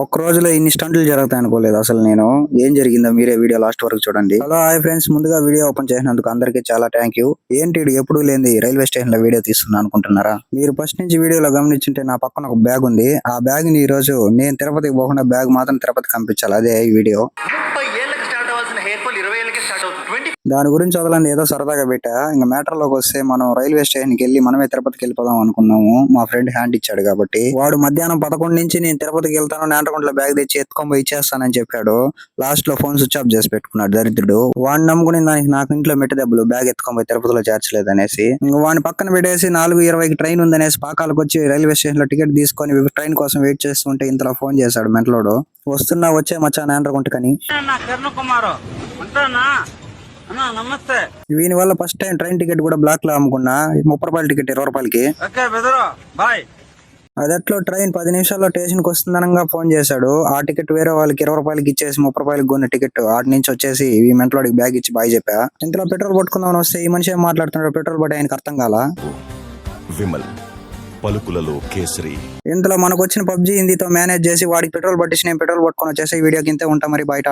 ఒక్క రోజులో ఇన్ని స్టంట్లు జరుగుతాయి అనుకోలేదు. అసలు నేను ఏం జరిగిందో మీరే వీడియో లాస్ట్ వరకు చూడండి. Hello hi friends. ముందుగా వీడియో ఓపెన్ చేసినందుకు అందరికీ చాలా థ్యాంక్ యూ. ఏంటి ఎప్పుడు లేని రైల్వే స్టేషన్లో వీడియో తీస్తున్నా అనుకుంటున్నారా? మీరు ఫస్ట్ నుంచి వీడియోలో గమనించుంటే నా పక్కన ఒక బ్యాగ్ ఉంది ఆ బ్యాగ్ని ఈ రోజు నేను తిరుపతికి పోకుండా బ్యాగ్ మాత్రం తిరుపతి పంపించాలి. అదే ఈ వీడియో. హెయిర్ ఫాల్ ఇరవై ఏళ్ళకి స్టార్ట్ అవుతుంది. ట్వంటీ దాని గురించి వదలండి ఏదో సరదాగా పెట్టా. ఇంకా మ్యాటర్లోకి వస్తే మనం రైల్వే స్టేషన్కి వెళ్ళి మనమే తిరుపతికి వెళ్ళిపోదాం అనుకున్నాము. మా ఫ్రెండ్ హ్యాండ్ ఇచ్చాడు కాబట్టి. వాడు మధ్యాహ్నం పదకొండు నుంచి నేను తిరుపతికి వెళ్తాను నేంటకుంట్లో బ్యాగ్ తెచ్చి ఎత్తుకొని ఇచ్చేస్తానని చెప్పాడు. లాస్ట్లో ఫోన్ స్విచ్ ఆఫ్ చేసి పెట్టుకున్నాడు దరిద్రుడు. వాడిని నమ్ముకుని దానికి నాకు ఇంట్లో మెట్టి దెబ్బలు బ్యాగ్ ఎత్తుకొని పోయి తిరుపతిలో చేర్చలేదు అనేసి ఇంకా వాడిని పక్కన పెట్టేసి నాలుగు ఇరవైకి ట్రైన్ ఉందనేసి పాకాలకు వచ్చి రైల్వే స్టేషన్లో టికెట్ తీసుకొని ట్రైన్ కోసం వెయిట్ చేస్తుంటే ఇంతలో ఫోన్ చేశాడు మెంటలోడు. వస్తున్నా వచ్చే మచ్చా కిరణ్ కుమార్ ఉంటానా? అన్న నమస్తే. వీని వల్ల ఫస్ట్ టైం ట్రైన్ టికెట్ కూడా బ్లాక్లో అమ్ముకున్నా. ముప్పై రూపాయల టికెట్ ఇరవై రూపాయలకి. ఓకే బెదరు బాయ్. అదట్లో ట్రైన్ పది నిమిషాల్లో స్టేషన్కి వస్తుందనంగా ఫోన్ చేశాడు. ఆ టికెట్ వేరే వాళ్ళకి ఇరవై రూపాయలకి ఇచ్చేసి ముప్పై రూపాయలకి కొన్న టికెట్ ఆటి నుంచి వచ్చేసి ఈ మెంటలోడికి బ్యాగ్ ఇచ్చి బాయ్ చెప్పా. ఇంతలో పెట్రోల్ పట్టుకుందామని వస్తే ఈ మనిషి ఏం మాట్లాడుతున్నాడు పెట్రోల్ పట్టి ఆయనకి అర్థం కాల? విమల్ పలుకులలో కేసరి. ఇంతలో మనకు వచ్చిన పబ్జీ హిందీతో మేనేజ్ చేసి వాడికి పెట్రోల్ పట్టించి నేను పెట్రోల్ పట్టుకొని వచ్చేసి వీడియోకి ఇంతే ఉంటా మరి బయట